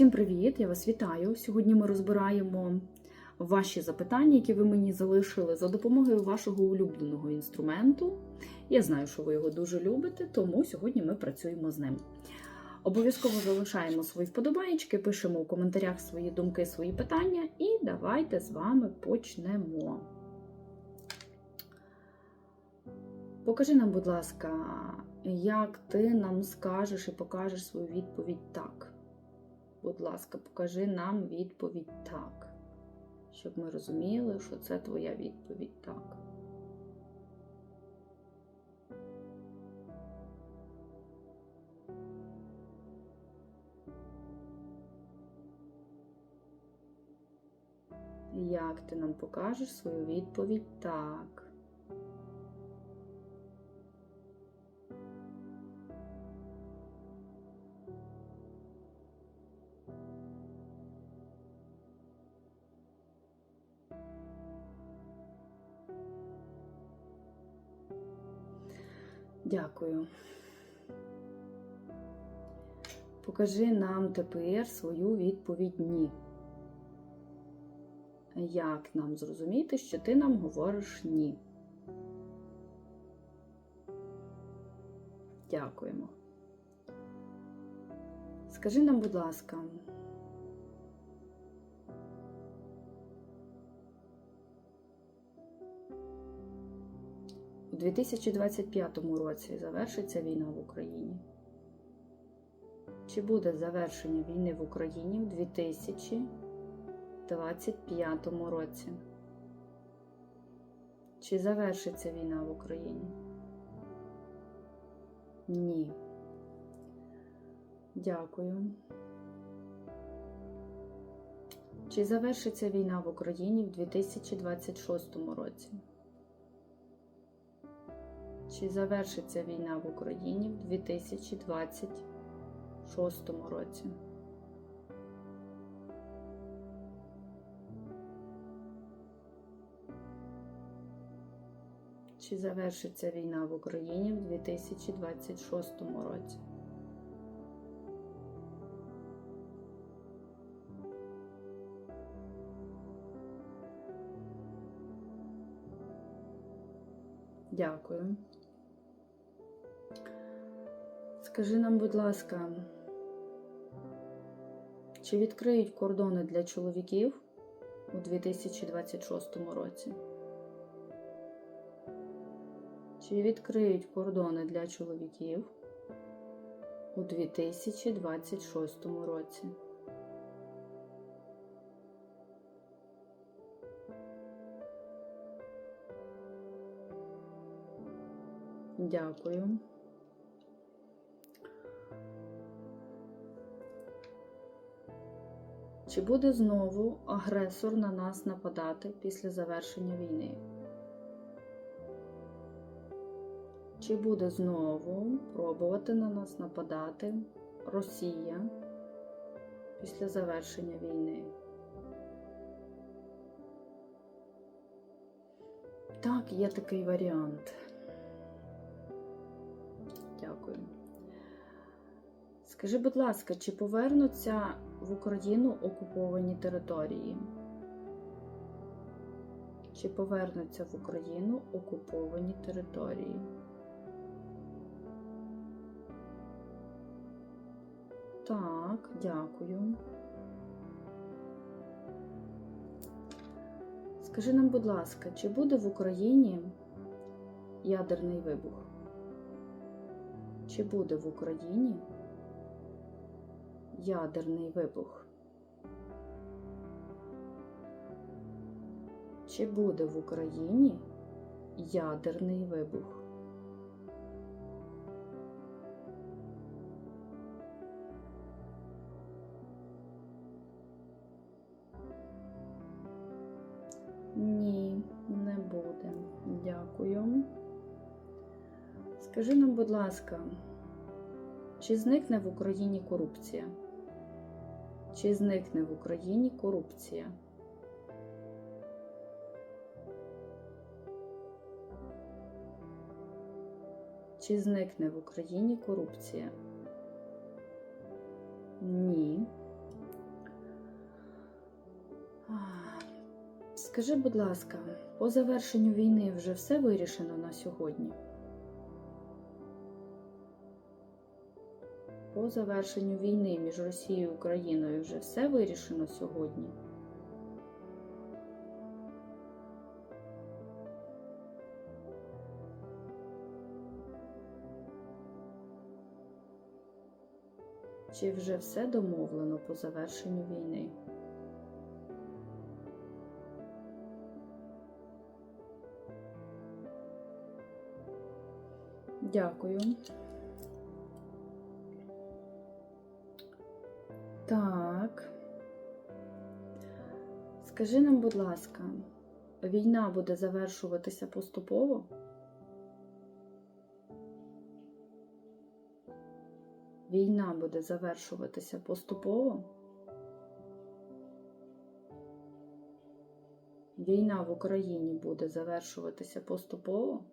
Всім привіт! Я вас вітаю. Сьогодні ми розбираємо ваші запитання, які ви мені залишили за допомогою вашого улюбленого інструменту. Я знаю, що ви його дуже любите, тому сьогодні ми працюємо з ним. Обов'язково залишаємо свої вподобайки, пишемо у коментарях свої думки, свої питання, і давайте з вами почнемо. Покажи нам, будь ласка, як ти нам скажеш і покажеш свою відповідь так. Будь ласка, покажи нам відповідь так, щоб ми розуміли, що це твоя відповідь так. Як ти нам покажеш свою відповідь так? Дякую. Покажи нам тепер свою відповідь ні. Як нам зрозуміти, що ти нам говориш ні? Дякуємо. Скажи нам, будь ласка, 2025 році завершиться війна в Україні? Чи буде завершення війни в Україні в 2025 році? Чи завершиться війна в Україні? Ні. Дякую. Чи завершиться війна в Україні в 2026 році? Чи завершиться війна в Україні в 2026 році? Чи завершиться війна в Україні в 2026 році? Дякую. Скажи нам, будь ласка, чи відкриють кордони для чоловіків у 2026 році? Чи відкриють кордони для чоловіків у 2026 році? Дякую. Чи буде знову агресор на нас нападати після завершення війни? Чи буде знову пробувати на нас нападати Росія після завершення війни? Так, є такий варіант. Дякую. Скажи, будь ласка, чи повернуться в Україну окуповані території? Чи повернуться в Україну окуповані території? Так, дякую. Скажи нам, будь ласка, чи буде в Україні ядерний вибух? Чи буде в Україні ядерний вибух? Чи буде в Україні ядерний вибух? Ні, не буде. Дякую. Скажи нам, будь ласка, чи зникне в Україні корупція? Чи зникне в Україні корупція? Чи зникне в Україні корупція? Ні. Скажи, будь ласка, по завершенню війни вже все вирішено на сьогодні? По завершенню війни між Росією і Україною вже все вирішено сьогодні? Чи вже все домовлено по завершенню війни? Дякую. Скажи нам, будь ласка, війна буде завершуватися поступово? Війна буде завершуватися поступово? Війна в Україні буде завершуватися поступово?